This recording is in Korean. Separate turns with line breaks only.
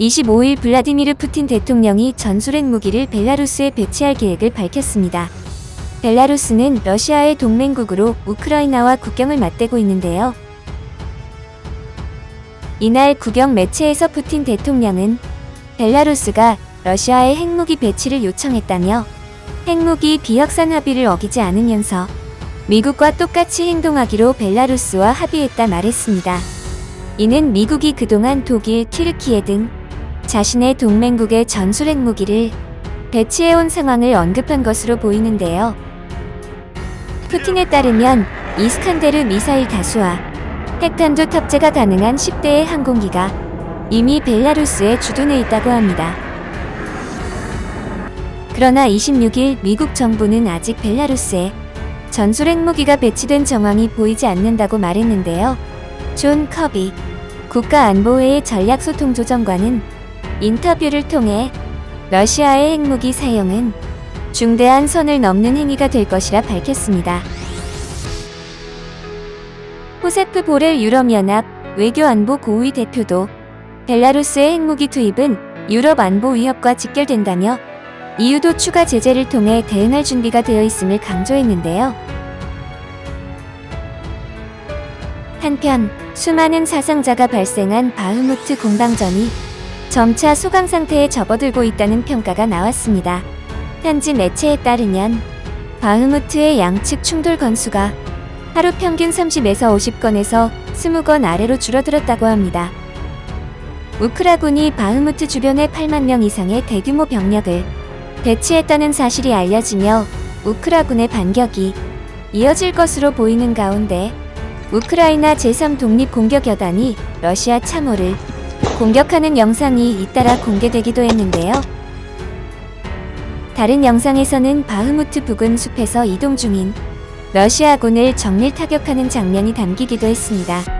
25일 블라디미르 푸틴 대통령이 전술핵 무기를 벨라루스에 배치할 계획을 밝혔습니다. 벨라루스는 러시아의 동맹국으로 우크라이나와 국경을 맞대고 있는데요. 이날 국영 매체에서 푸틴 대통령은 벨라루스가 러시아의 핵무기 배치를 요청했다며 핵무기 비확산 합의를 어기지 않으면서 미국과 똑같이 행동하기로 벨라루스와 합의했다 말했습니다. 이는 미국이 그동안 독일, 튀르키예 등 자신의 동맹국의 전술핵 무기를 배치해온 상황을 언급한 것으로 보이는데요. 푸틴에 따르면 이스칸데르 미사일 다수와 핵탄두 탑재가 가능한 10대의 항공기가 이미 벨라루스에 주둔해 있다고 합니다. 그러나 26일 미국 정부는 아직 벨라루스에 전술 핵 무기가 배치된 정황이 보이지 않는다고 말했는데요. 존 커비 국가안보회의 전략소통조정관은 인터뷰를 통해 러시아의 핵무기 사용은 중대한 선을 넘는 행위가 될 것이라 밝혔습니다. 호세프 보렐 유럽연합 외교안보 고위 대표도 벨라루스의 핵무기 투입은 유럽 안보 위협과 직결된다며 이유도 추가 제재를 통해 대응할 준비가 되어 있음을 강조했는데요. 한편 수많은 사상자가 발생한 바흐무트 공방전이 점차 소강 상태에 접어들고 있다는 평가가 나왔습니다. 현지 매체에 따르면 바흐무트의 양측 충돌 건수가 하루 평균 30에서 50건에서 20건 아래로 줄어들었다고 합니다. 우크라군이 바흐무트 주변에 8만 명 이상의 대규모 병력을 배치했다는 사실이 알려지며 우크라군의 반격이 이어질 것으로 보이는 가운데 우크라이나 제3 독립 공격 여단이 러시아 참호를 공격하는 영상이 잇따라 공개되기도 했는데요. 다른 영상에서는 바흐무트 부근 숲에서 이동 중인 러시아군을 정밀 타격하는 장면이 담기기도 했습니다.